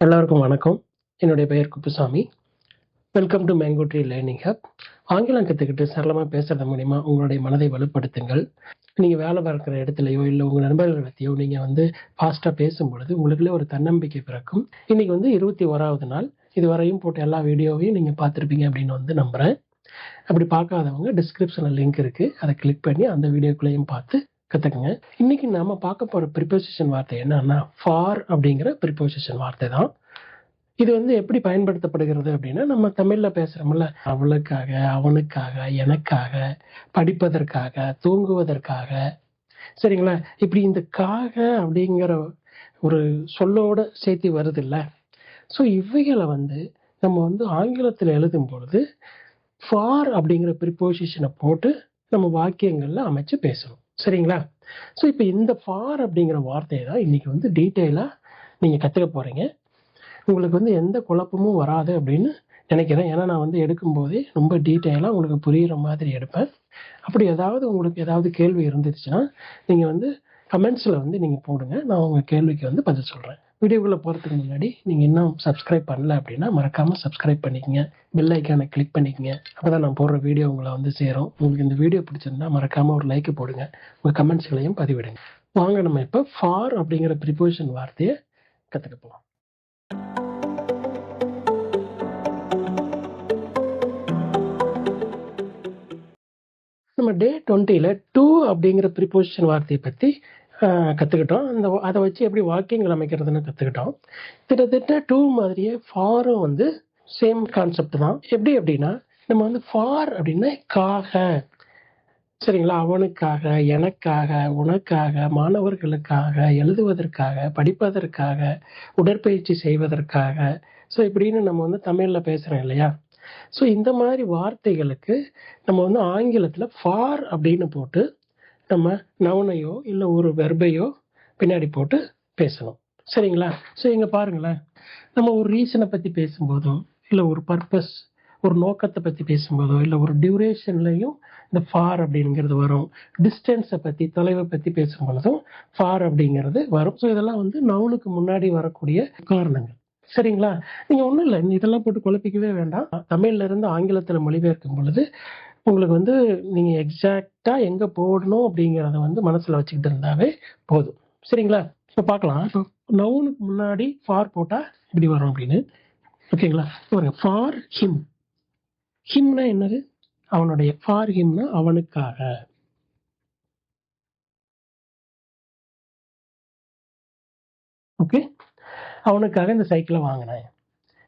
எல்லோருக்கும் வணக்கம். என்னுடைய பெயர் Kuppusamy. Welcome to mango tree learning hub ஆங்கிலம் கற்றுக்கிட்டு சரளமாக பேசுறது மூலிமா உங்களுடைய மனதை வலுப்படுத்துங்கள். நீங்கள் வேலை பார்க்குற இடத்துலையோ இல்லை உங்கள் நண்பர்கள் நீங்கள் வந்து ஃபாஸ்ட்டாக பேசும் பொழுது உங்களுக்குள்ளே ஒரு தன்னம்பிக்கை பிறக்கும். இன்றைக்கி வந்து இருபத்தி ஓராவது நாள். இதுவரையும் போட்ட எல்லா வீடியோவையும் நீங்கள் பார்த்துருப்பீங்க அப்படின்னு வந்து நம்புகிறேன் அப்படி பார்க்காதவங்க டிஸ்கிரிப்ஷனில் லிங்க் இருக்குது அதை கிளிக் பண்ணி அந்த வீடியோக்குள்ளேயும் பார்த்து கற்றுக்குங்க இன்னைக்கு நம்ம பார்க்க போகிற ப்ரிப்போசிஷன் வார்த்தை என்னன்னா ஃபார் அப்படிங்கிற ப்ரிப்போசிஷன் வார்த்தை தான். இது வந்து எப்படி பயன்படுத்தப்படுகிறது அப்படின்னா நம்ம தமிழில் பேசுகிறோம்ல அவளுக்காக அவனுக்காக எனக்காக படிப்பதற்காக தூங்குவதற்காக. சரிங்களா? இப்படி இந்த காக அப்படிங்கிற ஒரு சொல்லோட சேர்த்து வருது இல்லை ஸோ இவைகளை வந்து நம்ம வந்து ஆங்கிலத்தில் எழுதும் பொழுது ஃபார் அப்படிங்கிற ப்ரிப்போசிஷனை போட்டு நம்ம வாக்கியங்களில் அமைச்சு பேசணும். சரிங்களா? ஸோ இப்போ இந்த ஃபார் அப்படிங்கிற வார்த்தையை தான் இன்றைக்கி வந்து டீட்டெயிலாக நீங்கள் கற்றுக்க போகிறீங்க உங்களுக்கு வந்து எந்த குழப்பமும் வராது அப்படின்னு நினைக்கிறேன். ஏன்னா நான் வந்து எடுக்கும்போதே ரொம்ப டீட்டெயிலாக உங்களுக்கு புரிகிற மாதிரி எடுப்பேன். அப்படி ஏதாவது உங்களுக்கு ஏதாவது கேள்வி இருந்துச்சுன்னா நீங்கள் வந்து கமெண்ட்ஸில் வந்து நீங்கள் போடுங்க. நான் உங்கள் கேள்விக்கு வந்து பதில் சொல்கிறேன் வீடியோக்குள்ளே போகிறதுக்கு முன்னாடி நீங்கள் இன்னும் சப்ஸ்கிரைப் பண்ணல அப்படின்னா மறக்காமல் சப்ஸ்கிரைப் பண்ணிக்கங்க. பெல் ஐக்கானை கிளிக் பண்ணிக்கங்க. அப்போ தான் நான் போடுற வீடியோ உங்களை வந்து சேரும். உங்களுக்கு இந்த வீடியோ பிடிச்சிருந்தா மறக்காமல் ஒரு லைக் போடுங்க. உங்கள் கமெண்ட்ஸ்களையும் பதிவிடுங்க. வாங்க நம்ம இப்போ ஃபார் அப்படிங்கிற ப்ரிப்போசிஷன் வார்த்தையை கற்றுக்க போகலாம் நம்ம டே டுவெண்ட்டியில் டூ அப்படிங்கிற ப்ரிப்போசிஷன் வார்த்தையை பற்றி கற்றுக்கிட்டோம் அந்த அதை வச்சு எப்படி வாக்கியங்கள் அமைக்கிறதுன்னு கற்றுக்கிட்டோம் கிட்டத்தட்ட டூ மாதிரியே ஃபாரும் வந்து சேம் கான்செப்ட் தான். எப்படி அப்படின்னா நம்ம வந்து ஃபார் அப்படின்னா காக சரிங்களா? அவனுக்காக எனக்காக உனக்காக மாணவர்களுக்காக எழுதுவதற்காக படிப்பதற்காக உடற்பயிற்சி செய்வதற்காக. ஸோ இப்படின்னு நம்ம வந்து தமிழில் பேசுகிறோம் இல்லையா? ஸோ இந்த மாதிரி வார்த்தைகளுக்கு நம்ம வந்து ஆங்கிலத்தில் ஃபார் அப்படின்னு போட்டு நம்ம நவனையோ இல்லை ஒரு வெர்பையோ பின்னாடி போட்டு பேசணும். சரிங்களா? ஸோ இங்கே பாருங்களேன். நம்ம ஒரு ரீசனை பற்றி பேசும்போதோ இல்லை ஒரு பர்பஸ் ஒரு நோக்கத்தை பற்றி பேசும்போதோ இல்லை ஒரு டியூரேஷன்லையும் இந்த ஃபார் அப்படிங்கிறது வரும். டிஸ்டன்ஸை பற்றி தொலைவை பற்றி பேசும்பொழுதும் ஃபார் அப்படிங்கிறது வரும். ஸோ இதெல்லாம் வந்து நவுனுக்கு முன்னாடி வரக்கூடிய காரணங்கள். சரிங்களா? நீங்கள் ஒன்றும் இல்லை இதெல்லாம் போட்டு குழப்பிக்கவே வேண்டாம். தமிழ்ல இருந்து ஆங்கிலத்தில் மொழிபெயர்க்கும் பொழுது உங்களுக்கு வந்து நீங்க எக்ஸாக்டா எங்க போடணும் அப்படிங்கிறத வந்து மனசுல வச்சுக்கிட்டு இருந்தாவே போதும். சரிங்களா? இப்போ பார்க்கலாம். இப்போ நவுனுக்கு முன்னாடி ஃபார் போட்டா இப்படி வரும் அப்படின்னு. ஓகேங்களா பாருங்க ஃபார் ஹிம் ஹிம்னா என்னது? அவனுடைய ஃபார் ஹிம்னா அவனுக்காக. ஓகே அவனுக்காக இந்த சைக்கிளை வாங்கினேன்.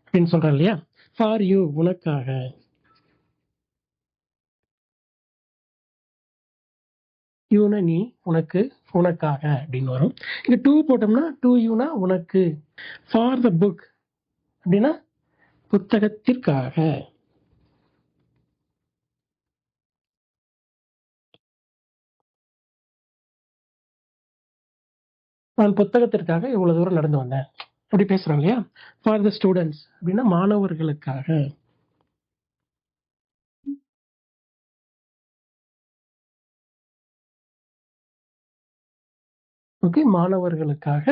அப்படின்னு சொல்றேன் இல்லையா? ஃபார் யூ உனக்காக. யூனா நீ உனக்கு உனக்காக அப்படின்னு வரும். இங்க டூ போட்டோம்னா டூ யூனா உனக்கு. ஃபார் த புக் அப்படின்னா புத்தகத்திற்காக. நான் புத்தகத்திற்காக இவ்வளவு தூரம் நடந்து வந்தேன். அப்படி பேசுறோம் இல்லையா? ஃபார் த ஸ்டூடெண்ட்ஸ் அப்படின்னா மாணவர்களுக்காக. வகுப்புக்கு மாணவர்களுக்காக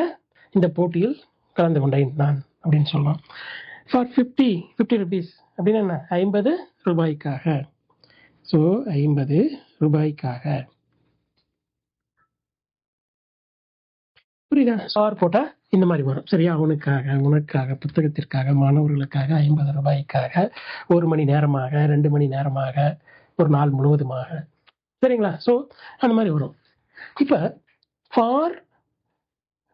இந்த போட்டியில் கலந்து கொண்டேன் நான் அப்படின்னு சொல்லலாம். ஃபார் ஃபிஃப்டி ஃபிஃப்டி ருபீஸ் அப்படின்னு என்ன? ஐம்பது ரூபாய்க்காக. ஸோ ஐம்பது ரூபாய்க்காக. புரியுதா? சார் போட்டா இந்த மாதிரி வரும். சரியா? அவனுக்காக உனக்காக புத்தகத்திற்காக மாணவர்களுக்காக ஐம்பது ரூபாய்க்காக. ஒரு மணி நேரமாக ரெண்டு மணி நேரமாக ஒரு நாள் முழுவதுமாக. சரிங்களா? ஸோ அந்த மாதிரி வரும். இப்போ ஃபார்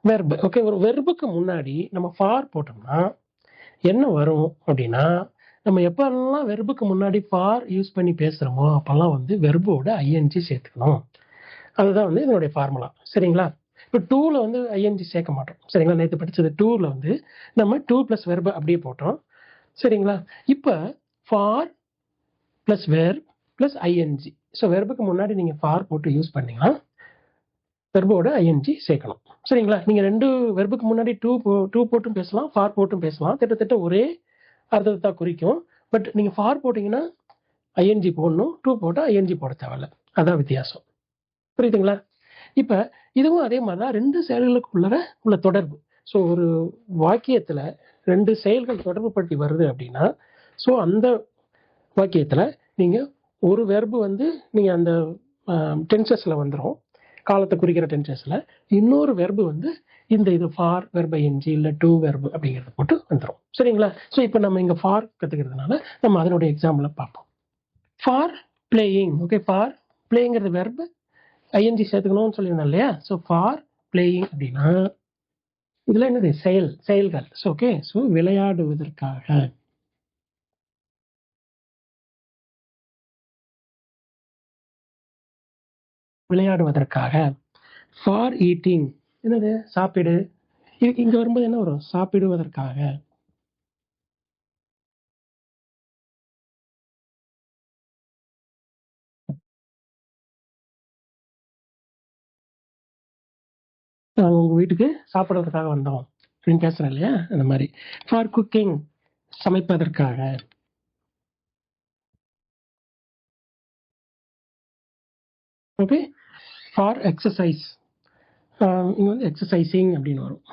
வெர்பு ஓகே ஒரு வெர்புக்கு முன்னாடி நம்ம ஃபார் போட்டோம்னா என்ன வரும் அப்படின்னா நம்ம எப்பெல்லாம் வெர்புக்கு முன்னாடி ஃபார் யூஸ் பண்ணி பேசுகிறோமோ அப்போல்லாம் வந்து வெர்போட ஐஎன்ஜி சேர்த்துக்கணும். அதுதான் வந்து இதனுடைய ஃபார்முலா சரிங்களா? இப்போ டூவில் வந்து ஐஎன்ஜி சேர்க்க மாட்டோம். சரிங்களா? நேற்று படித்தது டூவில் வந்து நம்ம டூ ப்ளஸ் வெர்பு அப்படியே போட்டோம். சரிங்களா? இப்போ for plus verb plus ING so வெர்புக்கு முன்னாடி நீங்கள் ஃபார் போட்டு யூஸ் பண்ணீங்கன்னா வெர்போட ஐஎன்ஜி சேர்க்கணும். சரிங்களா? நீங்கள் ரெண்டு வெர்புக்கு முன்னாடி டூ போ டூ போட்டும் பேசலாம் ஃபார் போட்டும் பேசலாம். கிட்டத்தட்ட ஒரே அர்த்தத்தை தான் குறிக்கும். பட் நீங்கள் ஃபார் போட்டிங்கன்னா ஐஎன்ஜி போடணும் டூ போட்டால் ஐஎன்ஜி போட தேவையில்ல. அதான் வித்தியாசம். புரியுதுங்களா? இப்போ இதுவும் அதே மாதிரி தான் ரெண்டு செயல்களுக்கு உள்ளர உள்ள தொடர்பு. ஸோ ஒரு வாக்கியத்தில் ரெண்டு செயல்கள் தொடர்பு படுத்தி வருது அப்படின்னா ஸோ அந்த வாக்கியத்தில் நீங்கள் ஒரு வெர்பு வந்து நீங்கள் அந்த டென்சஸில் வந்துடும் காலத்தை குறிக்கிற டென்சஸில் இன்னொரு வெர்பு வந்து இந்த இது ஃபார் வெர்பை என்ஜி இல்லை டூ வெர்பு அப்படிங்கிறத போட்டு வந்துடும் சரிங்களா? ஸோ இப்போ நம்ம இங்கே ஃபார் கற்றுக்கிறதுனால நம்ம அதனுடைய எக்ஸாம்பிளை பார்ப்போம். ஃபார் பிளேயிங் ஓகே ஃபார் பிளேங்கிறது வெர்பு ஐஎன்ஜி சேர்த்துக்கணும்னு சொல்லியிருந்தேன் இல்லையா? ஸோ ஃபார் பிளேயிங் அப்படின்னா இதில் என்னது? செயல் செயல்கள். ஸோ ஓகே ஸோ விளையாடுவதற்காக. விளையாடுவதற்காக ஃபார் ஈட்டிங் என்னது? சாப்பிடு. இங்க வரும்போது என்ன வரும்? சாப்பிடுவதற்காக. நாங்கள் உங்கள் வீட்டுக்கு சாப்பிட்றதுக்காக வந்தோம். அப்படின்னு பேசுகிறேன் இல்லையா? அந்த மாதிரி. ஃபார் குக்கிங் சமைப்பதற்காக. ஓகே ஃபார் எக்ஸசைஸ் இங்கே வந்து எக்ஸசைசிங் அப்படின்னு வரும்.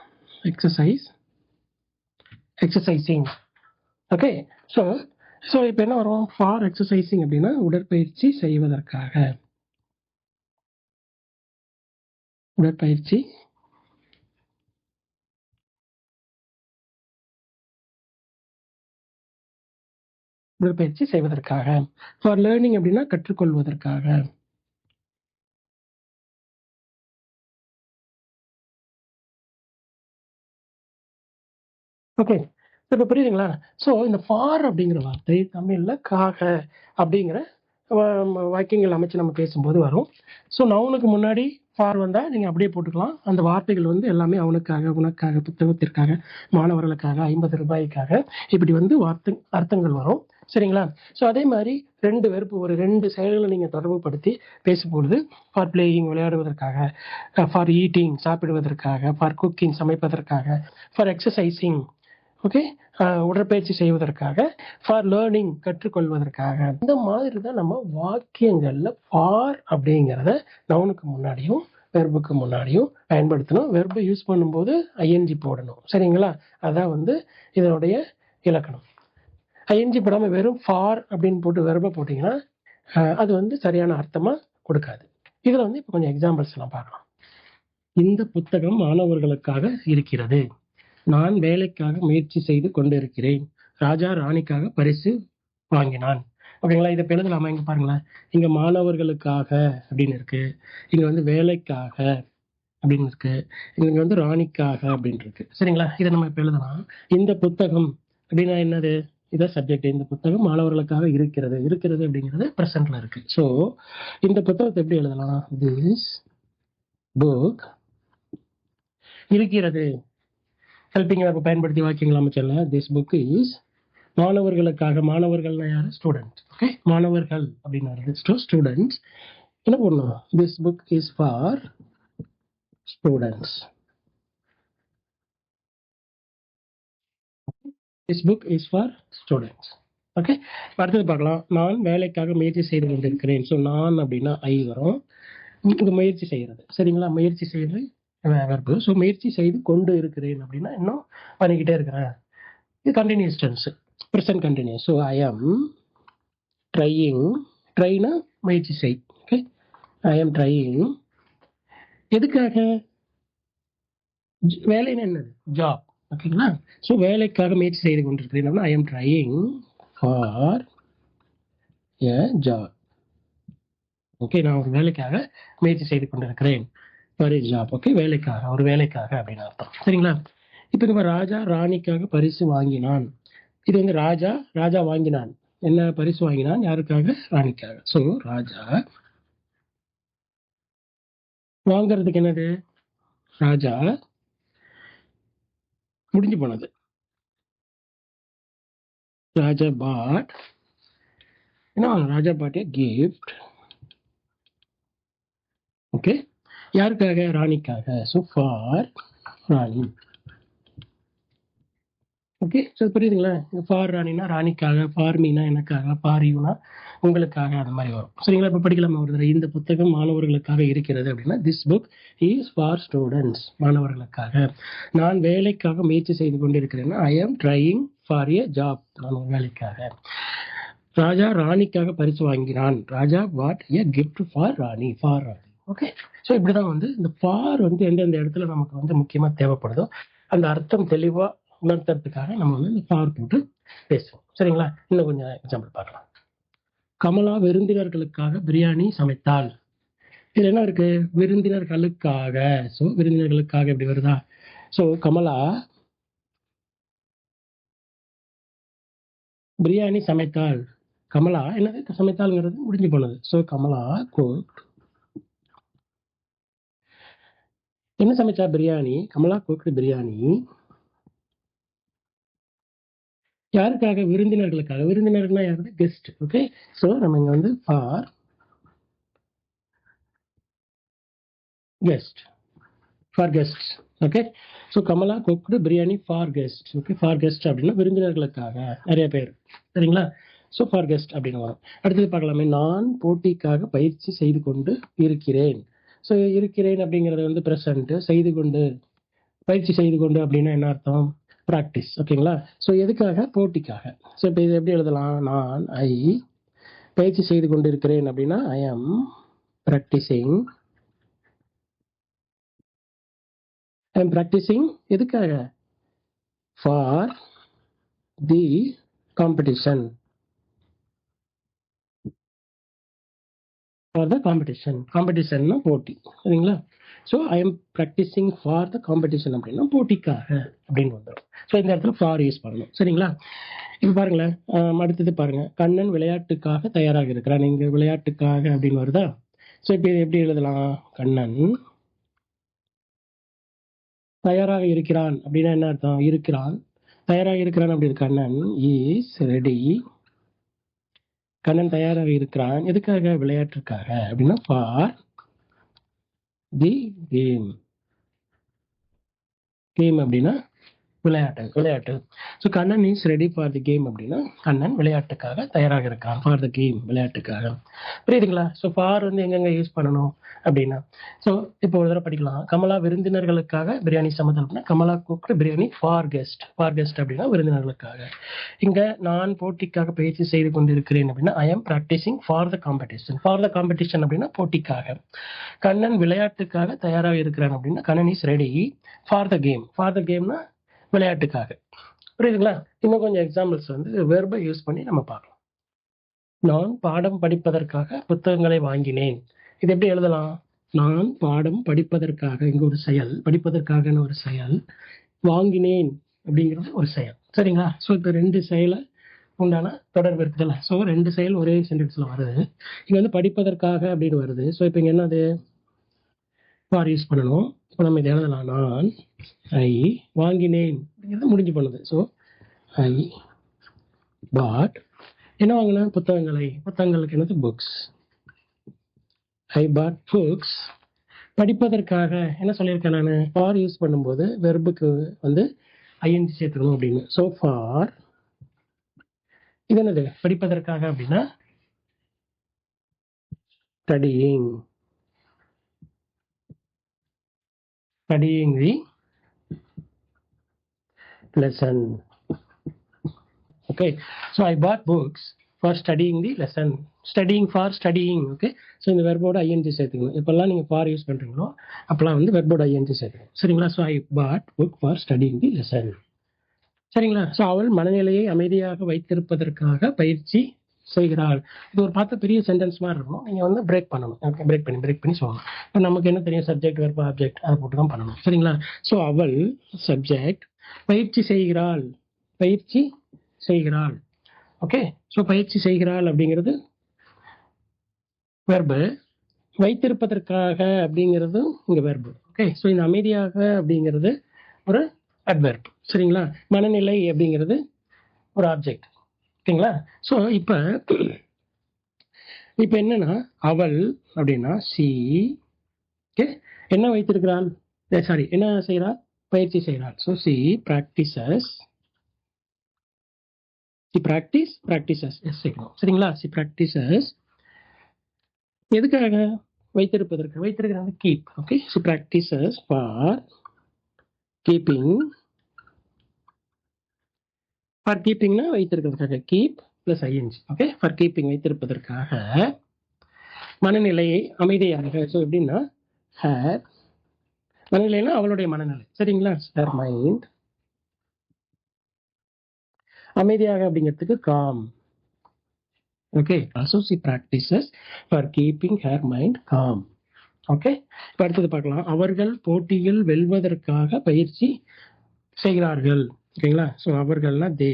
Exercise exercising okay so so இப்போ என்ன வரும்? ஃபார் எக்ஸசைசிங் அப்படின்னா உடற்பயிற்சி செய்வதற்காக. உடற்பயிற்சி. உடற்பயிற்சி செய்வதற்காக. ஃபார் லேர்னிங் அப்படின்னா கற்றுக்கொள்வதற்காக. ஓகே இப்போ புரியுதுங்களா? ஸோ இந்த ஃபார் அப்படிங்கிற வார்த்தை தமிழில் காக அப்படிங்கிற வ- வாக்கியங்கள் அமைச்சு நம்ம பேசும்போது வரும். ஸோ நவுனுக்கு முன்னாடி ஃபார் வந்தால் நீங்கள் அப்படியே போட்டுக்கலாம். அந்த வார்த்தைகள் வந்து எல்லாமே அவனுக்காக உனக்காக புத்தகத்திற்காக மாணவர்களுக்காக ஐம்பது ரூபாய்க்காக இப்படி வந்து வார்த்தை அர்த்தங்கள் வரும். சரிங்களா? ஸோ அதே மாதிரி ரெண்டு வெறுப்பு ஒரு ரெண்டு செயல்களை நீங்கள் தொடர்புபடுத்தி பேசும்பொழுது ஃபார் பிளேயிங் விளையாடுவதற்காக ஃபார் ஈட்டிங் சாப்பிடுவதற்காக ஃபார் குக்கிங் சமைப்பதற்காக ஃபார் எக்ஸசைசிங் ஓகே உடற்பயிற்சி செய்வதற்காக ஃபார் லேர்னிங் கற்றுக்கொள்வதற்காக. இந்த மாதிரி தான் நம்ம வாக்கியங்களில் ஃபார் அப்படிங்கிறத நவுனுக்கு முன்னாடியும் வெர்புக்கு முன்னாடியும் பயன்படுத்தணும். வெர்பை யூஸ் பண்ணும்போது ஐஎன்ஜி போடணும். சரிங்களா? அதான் வந்து இதனுடைய இலக்கணம். ஐஎன்ஜி போடாமல் வெறும் ஃபார் அப்படின்னு போட்டு வெர்பை போட்டிங்கன்னா அது வந்து சரியான அர்த்தமாக கொடுக்காது. இதில் வந்து இப்போ கொஞ்சம் எக்ஸாம்பிள்ஸ் எல்லாம் பார்க்கலாம். இந்த புத்தகம் மாணவர்களுக்காக இருக்கிறது. நான் வேலைக்காக முயற்சி செய்து கொண்டிருக்கிறேன். ராஜா ராணிக்காக பரிசு வாங்கினான். ஓகேங்களா? இதை எழுதலாமா? இங்க பாருங்களேன். இங்க மாணவர்களுக்காக அப்படின்னு இருக்கு. இங்க வந்து வேலைக்காக அப்படின்னு இருக்கு. இங்க வந்து ராணிக்காக அப்படின்னு இருக்கு. சரிங்களா? இதை நம்ம இப்ப எழுதலாம். இந்த புத்தகம் அப்படின்னா என்னது? இதான் சப்ஜெக்ட் இந்த புத்தகம் மாணவர்களுக்காக இருக்கிறது. இருக்கிறது அப்படிங்கிறது ப்ரெசென்ட்ல இருக்கு. ஸோ இந்த புத்தகத்தை எப்படி எழுதலாம்? திஸ் புக் இருக்கிறது. ஹெல்பிங் verb பயன்படுத்தி வாக்கியங்கள் அமைச்சல திஸ் புக் இஸ் மாணவர்களுக்காக மாணவர்கள்னா யார்? ஸ்டூடெண்ட் ஓகே மாணவர்கள் அப்படின்னு வருது ஸோ ஸ்டூடெண்ட்ஸ் என்ன பண்ணணும் this book is for students this book is for students okay அடுத்தது பார்க்கலாம். நான் வேலைக்காக முயற்சி செய்து கொண்டிருக்கிறேன். ஸோ நான் அப்படின்னா ஐ வரும் இங்க முயற்சி செய்கிறது சரிங்களா? முயற்சி செய்கிறது வெர்பு ஸோ முயற்சி செய்து கொண்டு இருக்கிறேன் அப்படின்னா இன்னும் பண்ணிக்கிட்டே இருக்கிறேன். இது continuous tense present continuous so I am trying ட்ரைனா முயற்சி செய். ஓகே ஐ ஆம் ட்ரையிங் எதுக்காக? வேலைன்னு வேலைன்னா என்னது? ஜாப் ஓகேங்களா ஸோ வேலைக்காக முயற்சி செய்து கொண்டிருக்கிறேன் அப்படின்னா I am trying for a job okay நான் ஒரு வேலைக்காக முயற்சி செய்து கொண்டிருக்கிறேன். ஃபார் எ ஓகே வேலைக்காக ஒரு வேலைக்காக அப்படின்னு அர்த்தம். சரிங்களா? இப்போ நம்ம ராஜா ராணிக்காக பரிசு வாங்கினான். இது வந்து ராஜா ராஜா வாங்கினான். என்ன பரிசு வாங்கினான்? யாருக்காக? ராணிக்காக. ஸோ ராஜா வாங்குறதுக்கு என்னது? ராஜா முடிஞ்சு போனது. ராஜா பாட். என்ன ராஜா பாட் கிஃப்ட் ஓகே யாருக்காக? ராணிக்காக. So for Rani. Okay so புரியுதுங்களா? ஃபார் ராணினா ராணிக்காக ஃபார் மீனா எனக்காக ஃபார் யூனா உங்களுக்காக அந்த மாதிரி வரும். சரிங்களா? இப்போ படிக்கலாமா ஒரு தடவை. இந்த புத்தகம் மாணவர்களுக்காக இருக்கிறது அப்படின்னா this book is for students மாணவர்களுக்காக. நான் வேலைக்காக முயற்சி செய்து கொண்டிருக்கிறேன்னா ஐ am trying for a job நான் வேலைக்காக. ராஜா ராணிக்காக பரிசு வாங்கினான். Raja bought a gift for Rani for Rani. Okay so இப்படி தான் வந்து இந்த ஃபார் வந்து எந்தெந்த இடத்துல நமக்கு வந்து முக்கியமாக தேவைப்படுதோ அந்த அர்த்தம் தெளிவாக உணர்த்துறதுக்காக நம்ம வந்து இந்த ஃபார் போட்டு பேசுவோம். சரிங்களா? இன்னும் கொஞ்சம் எக்ஸாம்பிள் பார்க்கலாம். கமலா விருந்தினர்களுக்காக பிரியாணி சமைத்தாள். இதில் என்ன இருக்கு? விருந்தினர்களுக்காக. ஸோ விருந்தினர்களுக்காக எப்படி வருதா? ஸோ கமலா பிரியாணி சமைத்தாள். கமலா என்னது? சமைத்தாள்ங்கிறது முடிஞ்சு போனது. ஸோ கமலா cooked என்ன சமைச்சா பிரியாணி? கமலா cooked பிரியாணி. யாருக்காக? விருந்தினர்களுக்காக. விருந்தினர்கள்னா யாரு கெஸ்ட் ஓகே ஸோ நம்ம இங்க வந்து for guest for guest okay so Kamala cooked biryani for guest okay for guest அப்படின்னா விருந்தினர்களுக்காக. நிறைய பேர். சரிங்களா? ஸோ ஃபார் கெஸ்ட் அப்படின்னு வரும். அடுத்தது பார்க்கலாமே. நான் போட்டிக்காக பயிற்சி செய்து கொண்டு இருக்கிறேன். ஸோ இருக்கிறேன் அப்படிங்கிறது வந்து ப்ரெசன்ட் செய்து கொண்டு பயிற்சி செய்து கொண்டு அப்படின்னா என்ன அர்த்தம்? ப்ராக்டிஸ் ஓகேங்களா ஸோ எதுக்காக? போட்டிக்காக. ஸோ இப்போ இது எப்படி எழுதலாம்? நான் ஐ பயிற்சி செய்து கொண்டு இருக்கிறேன் அப்படின்னா I am practising I am practising எதுக்காக? For the competition for the competition காம்படிஷன்னா போட்டி சரிங்களா? So I am practising for the competition அப்படின்னா போட்டிக்காக அப்படின்னு வந்துடும் ஸோ இந்த இடத்துல ஃபார் யூஸ் பண்ணணும் சரிங்களா? இப்போ பாருங்களேன் அடுத்தது பாருங்க. கண்ணன் விளையாட்டுக்காக தயாராக இருக்கிறான். நீங்கள் விளையாட்டுக்காக அப்படின்னு வருதா? ஸோ இப்போ இது எப்படி எழுதலாம்? கண்ணன் தயாராக இருக்கிறான் அப்படின்னா என்ன அர்த்தம்? இருக்கிறான். தயாராக இருக்கிறான் அப்படி கண்ணன் இஸ் ரெடி கண்ணன் தயாராக இருக்கிறான். எதுக்காக? விளையாட்டுக்காக அப்படின்னா ஃபார் தி கேம். கேம் அப்படின்னா விளையாட்டு விளையாட்டு. So Kannan is ready for the game அப்படின்னா கண்ணன் விளையாட்டுக்காக தயாராக இருக்கான். ஃபார் த கேம் விளையாட்டுக்காக. புரியுதுங்களா? ஸோ ஃபார் வந்து எங்கெங்க யூஸ் பண்ணணும் அப்படின்னா ஸோ இப்போ ஒரு தடவை படிக்கலாம். கமலா விருந்தினர்களுக்காக பிரியாணி சமைத்தல் அப்படின்னா Kamala cook biryani for guest for guest அப்படின்னா விருந்தினர்களுக்காக. இங்கே நான் போட்டிக்காக பயிற்சி செய்து கொண்டிருக்கிறேன் அப்படின்னா I am practising for the competition for the competition அப்படின்னா போட்டிக்காக. கண்ணன் விளையாட்டுக்காக தயாராக இருக்கிறான் அப்படின்னா Kannan is ready for the game for the கேம்னா விளையாட்டுக்காக. புரியுதுங்களா? இன்னும் கொஞ்சம் எக்ஸாம்பிள்ஸ் வந்து வெர்பை யூஸ் பண்ணி நம்ம பார்க்கலாம். நான் பாடம் படிப்பதற்காக புத்தகங்களை வாங்கினேன். இது எப்படி எழுதலாம்? நான் பாடம் படிப்பதற்காக இங்க ஒரு செயல் படிப்பதற்காகன்னு ஒரு செயல் வாங்கினேன் அப்படிங்கிறது ஒரு செயல். சரிங்களா? ஸோ இப்போ ரெண்டு செயலை உண்டான தொடர்பு இருக்குதுல்ல ஸோ ரெண்டு செயல் ஒரே சென்டென்ஸில் வருது. இங்கே வந்து படிப்பதற்காக அப்படின்னு வருது. ஸோ இப்போ இங்கே என்னது? ஃபார் யூஸ் பண்ணணும். இப்போ நம்ம இதை எழுதலாம் நான் ஐ வாங்கினேன். அப்படிங்கிறது முடிஞ்சு பண்ணுது ஸோ ஐ பாட் என்ன வாங்கினேன் புத்தகங்களை. புத்தகங்களுக்கு என்னது? புக்ஸ் ஐ பாட் புக்ஸ் படிப்பதற்காக என்ன சொல்லியிருக்கேன் நான்? ஃபார் யூஸ் பண்ணும்போது வெர்புக்கு வந்து ஐஎன்ஜி சேர்த்துக்கணும் அப்படின்னு. ஸோ ஃபார் இது என்னது? படிப்பதற்காக அப்படின்னா studying studying the lesson okay. So i bought books for studying the lesson. Studying for studying okay. So இந்த வெர்போட ஐஎன்ஜி சேர்த்துக்கணும். இப்போல்லாம் நீங்கள் ஃபார் யூஸ் பண்ணுறீங்களோ அப்போல்லாம் வந்து வெர்போட ஐஎன்ஜி சேர்த்துக்கணும். சரிங்களா? So I bought book for studying the lesson சரிங்களா? ஸோ அவள் மனநிலையை அமைதியாக வைத்திருப்பதற்காக பயிற்சி செய்கிறாள். இது ஒரு பார்த்த பெரிய சென்டென்ஸ் மாதிரி இருக்கணும் நீங்கள் வந்து பிரேக் பண்ணணும். ஓகே பிரேக் பண்ணி பிரேக் பண்ணி சொல்லணும் இப்போ நமக்கு என்ன தெரியும்? சப்ஜெக்ட் வெர்பா ஆப்ஜெக்ட் அதை போட்டு தான் பண்ணணும். சரிங்களா? ஸோ அவள் சப்ஜெக்ட் பயிற்சி செய்கிறாள். பயிற்சி செய்கிறாள். ஓகே ஸோ பயிற்சி செய்கிறாள் அப்படிங்கிறது வெர்பு வைத்திருப்பதற்காக அப்படிங்கிறது இங்கே வெர்பு ஓகே ஸோ இந்த அமைதியாக அப்படிங்கிறது ஒரு அட்வெர்ப் சரிங்களா? மனநிலை அப்படிங்கிறது ஒரு ஆப்ஜெக்ட் ஓகேங்களா ஸோ இப்போ இப்போ என்னன்னா அவள் அப்படின்னா சி ஓகே என்ன வைத்திருக்கிறாள்? சாரி என்ன செய்கிறாள்? பயிற்சி செய்கிறாள். So she practises she practise practises S சேர்க்கணும் சரிங்களா? சி ப்ராக்டிசஸ் எதுக்காக வைத்திருப்பதற்கு? வைத்திருக்கிறது keep okay she practises for keeping for கீப்பிங்னா வைத்திருக்கிறதுக்காக keep plus ING okay for keeping வைத்திருப்பதற்காக மனநிலையை அமைதியாக ஸோ எப்படின்னா ஹேர் மனநிலைனா அவளுடைய மனநிலை சரிங்களா? ஹேர் மைண்ட் அமைதியாக அப்படிங்கிறதுக்கு calm okay also she practises for keeping her mind calm okay இப்போ அடுத்தது பார்க்கலாம். அவர்கள் போட்டியில் வெல்வதற்காக பயிற்சி செய்கிறார்கள். ஓகேங்களா? ஸோ அவர்கள்லாம் தே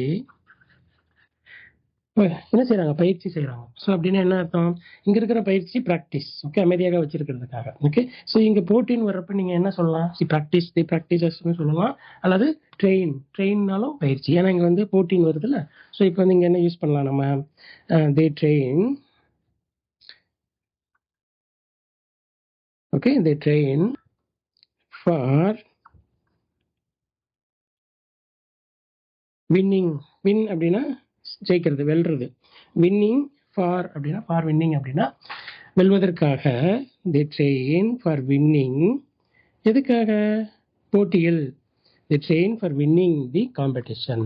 என்ன செய்யறாங்க பயிற்சி செய்யறாங்க ஸோ அப்படின்னா என்ன அர்த்தம்? இங்க இருக்கிற பயிற்சி ப்ராக்டிஸ் ஓகே அமைதியாக வச்சிருக்கிறதுக்காக. ஓகே ஸோ இங்க போட்டின்னு வர்றப்ப நீங்க என்ன சொல்லலாம்? சி ப்ராக்டிஸ் தி ப்ராக்டிசஸ்னு சொல்லலாம். அல்லது ட்ரெயின் ட்ரெயின்னாலும் பயிற்சி. ஏன்னா இங்க வந்து போட்டின்னு வருதுல்ல. ஸோ இப்போ வந்து இங்க என்ன யூஸ் பண்ணலாம் நம்ம? The train okay the train for winning win அப்படின்னா ஜெயிக்கிறது வெல்றது. வின்னிங் ஃபார் அப்படின்னா ஃபார் வின்னிங் அப்படின்னா வெல்வதற்காக தி ட்ரெயின் ஃபார் வின்னிங் எதுக்காக? போட்டியில். The train for winning the competition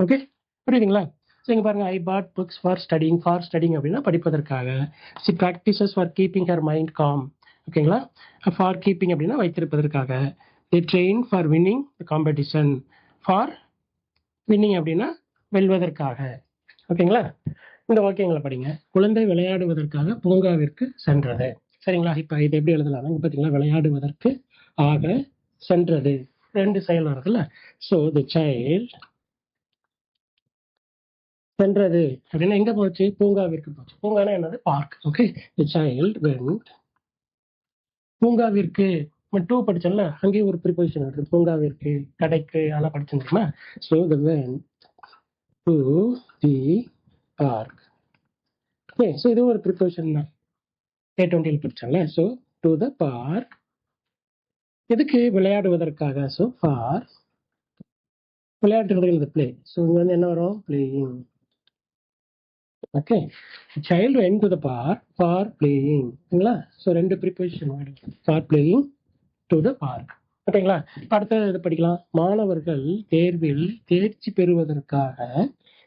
okay புரியுதுங்களா? ஸோ இங்கே பாருங்கள் I bought books for studying for studying அப்படின்னா படிப்பதற்காக. She practises for keeping her mind calm ஓகேங்களா? ஃபார் கீப்பிங் அப்படின்னா வைத்திருப்பதற்காக. The train for winning the competition for winning அப்படின்னா வெல்வதற்காக. ஓகேங்களா? இந்த வாக்கியங்களை படிங்க. குழந்தை விளையாடுவதற்காக பூங்காவிற்கு சென்றது. சரிங்களா? இப்போ இது எப்படி எழுதலாம்? இங்கே பார்த்தீங்களா விளையாடுவதற்கு ஆக சென்றது. ரெண்டு செயல் வருதுல்ல. ஸோ தி சைல்ட் சென்றது. அப்படின்னா எங்கே போச்சு? பூங்காவிற்கு போச்சு. பூங்கானா என்னது? Park okay the child went பூங்காவிற்கு டூ படிச்சோம்ல அங்கேயும் ஒரு ப்ரிபோசிஷன் வருது. பூங்காவிற்கு கடைக்கு அதெல்லாம் படிச்சோம் so the went to the park okay so இது ஒரு ப்ரிப்போசிஷன் தான். ஏ டுவெண்ட்டியில் படித்தோம்ல ஸோ டு த பார்க் எதுக்கு விளையாடுவதற்காக? ஸோ ஃபார் விளையாட்டுறது இந்த பிளே ஸோ இங்கே வந்து என்ன வரும்? Playing okay child went to the park for playing ஓகேங்களா ஸோ ரெண்டு preposition for playing to the park ஓகேங்களா அடுத்தது இது படிக்கலாம். மாணவர்கள் தேர்வில் தேர்ச்சி பெறுவதற்காக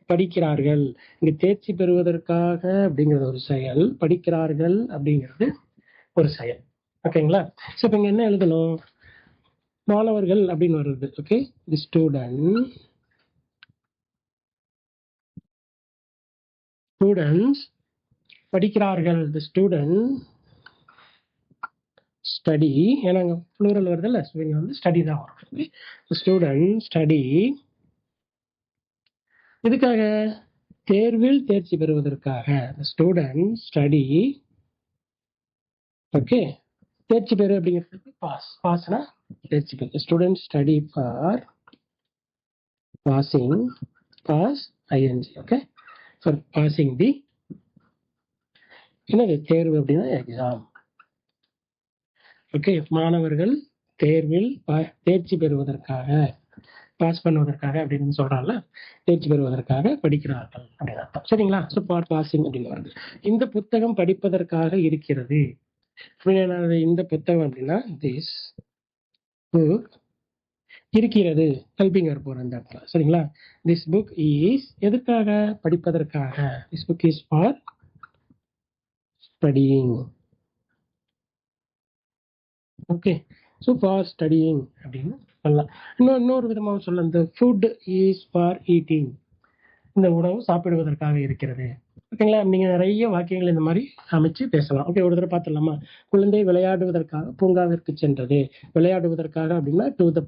படிக்கிறார்கள். இங்க தேர்ச்சி பெறுவதற்காக அப்படிங்கிறது ஒரு செயல். படிக்கிறார்கள் அப்படிங்கிறது ஒரு செயல். ஓகேங்களா ஸோ இப்போ இங்க என்ன எழுதணும்? மாணவர்கள் அப்படின்னு வருது. ஓகே தி ஸ்டூடெண்ட் ஸ்டூடெண்ட்ஸ் படிக்கிறார்கள். த ஸ்டூடெண்ட் ஸ்டடி ஏன்னா அங்கே ப்ளூரல் வருதுல்ல ஸோ இங்கே வந்து ஸ்டடி தான் வரும். ஸ்டூடெண்ட் ஸ்டடி இதுக்காக தேர்வில் தேர்ச்சி பெறுவதற்காக ஸ்டூடெண்ட் ஸ்டடி ஓகே தேர்ச்சி பெறு அப்படிங்கிறதுக்கு பாஸ் பாஸ்னா தேர்ச்சி பெறு. Student study for passing pass ING okay for passing the என்னது தேர்வு அப்படின்னா எக்ஸாம் ஓகே மாணவர்கள் தேர்வில் தேர்ச்சி பெறுவதற்காக பாஸ் பண்ணுவதற்காக அப்படின்னு சொல்கிறாங்கல்ல தேர்ச்சி பெறுவதற்காக படிக்கிறார்கள் அப்படின்னு அர்த்தம். சரிங்களா? ஸோ ஃபார் பாசிங் அப்படின்னு வருது. இந்த புத்தகம் படிப்பதற்காக இருக்கிறது. அப்படின்னு இந்த புத்தகம் அப்படின்னா திஸ் புக் இருக்கிறது. ஹெல்பிங் போற அந்த இடத்துல. சரிங்களா? திஸ் புக் இஸ் எதுக்காக படிப்பதற்காக? This book is for studying okay so for studying அப்படின்னு சொல்லலாம். இன்னும் இன்னொரு விதமாக சொல்ல இந்த ஃபுட் இஸ் ஃபார் ஈட்டிங் இந்த உணவு சாப்பிடுவதற்காக இருக்கிறது. ஓகேங்களா? நீங்கள் நிறைய வாக்கியங்கள் இந்த மாதிரி அமைச்சு பேசலாம். ஓகே ஒரு தடவை பார்த்துடலாமா? குழந்தை விளையாடுவதற்காக பூங்காவிற்கு சென்றது. விளையாடுவதற்காக அப்படின்னா to the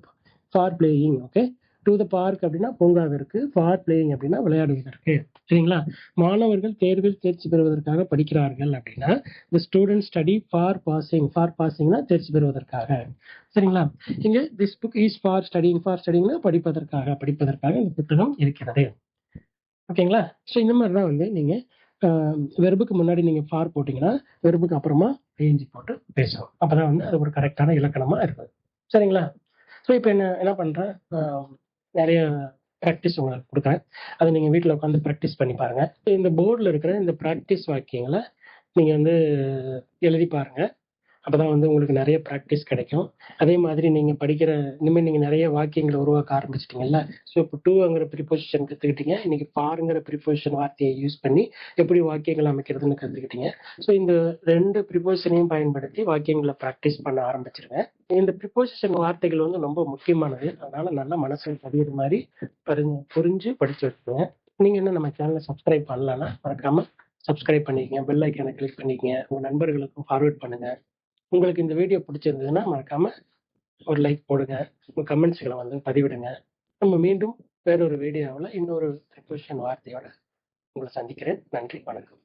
for playing okay to the park அப்படின்னா பூங்காவிற்கு ஃபார் பிளேயிங் அப்படின்னா விளையாடுவதற்கு சரிங்களா? மாணவர்கள் தேர்வில் தேர்ச்சி பெறுவதற்காக படிக்கிறார்கள் அப்படின்னா the student study for passing for பாசிங்னா தேர்ச்சி பெறுவதற்காக சரிங்களா? இங்கே this book is for studying for ஸ்டடிங்னா படிப்பதற்காக படிப்பதற்காக இந்த புத்தகம் இருக்கிறது ஓகேங்களா? ஸோ இந்த மாதிரி தான் வந்து நீங்கள் வெறுப்புக்கு முன்னாடி நீங்கள் ஃபார் போட்டிங்கன்னா வெறுப்புக்கு அப்புறமா ஏஞ்சி போட்டு பேசணும் அப்பதான் வந்து அது ஒரு கரெக்டான இலக்கணமாக இருக்குது சரிங்களா? ஸோ இப்போ என்ன என்ன பண்ணுறேன் நிறைய ப்ராக்டிஸ் உங்களுக்கு கொடுக்குறேன். அதை நீங்கள் வீட்டில் உட்காந்து ப்ராக்டிஸ் பண்ணி பாருங்கள் இந்த போர்டில் இருக்கிற இந்த ப்ராக்டிஸ் வாக்கியங்களை நீங்கள் வந்து எழுதி பாருங்கள் அப்போ தான் வந்து உங்களுக்கு நிறைய ப்ராக்டிஸ் கிடைக்கும். அதே மாதிரி நீங்கள் படிக்கிற இனிமேல் நீங்கள் நிறைய வாக்கியங்களை உருவாக்க ஆரம்பிச்சிட்டிங்கல்ல? ஸோ இப்போ டூங்கிற ப்ரிப்போசிஷன் கற்றுக்கிட்டீங்க இன்னைக்கு பாருங்கிற ப்ரிப்போசிஷன் வார்த்தையை யூஸ் பண்ணி எப்படி வாக்கியங்கள் அமைக்கிறதுன்னு கற்றுக்கிட்டீங்க ஸோ இந்த ரெண்டு ப்ரிப்போசிஷனையும் பயன்படுத்தி வாக்கியங்களை ப்ராக்டிஸ் பண்ண ஆரம்பிச்சிருங்க. இந்த ப்ரிப்போசிஷன் வார்த்தைகள் வந்து ரொம்ப முக்கியமானது. அதனால நல்லா மனசில் பதிகிற மாதிரி பரிஞ்சு புரிஞ்சு படிச்சு வச்சுக்கோங்க. நீங்கள் என்ன நம்ம சேனலை சப்ஸ்கிரைப் பண்ணலன்னா மறக்காம சப்ஸ்கிரைப் பண்ணிக்கங்க. பெல் ஐக்கானை கிளிக் பண்ணிக்கங்க. உங்கள் நண்பர்களுக்கும் ஃபார்வர்ட் பண்ணுங்க. உங்களுக்கு இந்த வீடியோ பிடிச்சிருந்ததுன்னா மறக்காம ஒரு லைக் போடுங்க. உங்கள் கமெண்ட்ஸ்களை வந்து பதிவிடுங்க. நம்ம மீண்டும் வேறொரு வீடியோவில் இன்னொரு ரெக்வஷன் வார்த்தையோட உங்களை சந்திக்கிறேன். நன்றி வணக்கம்.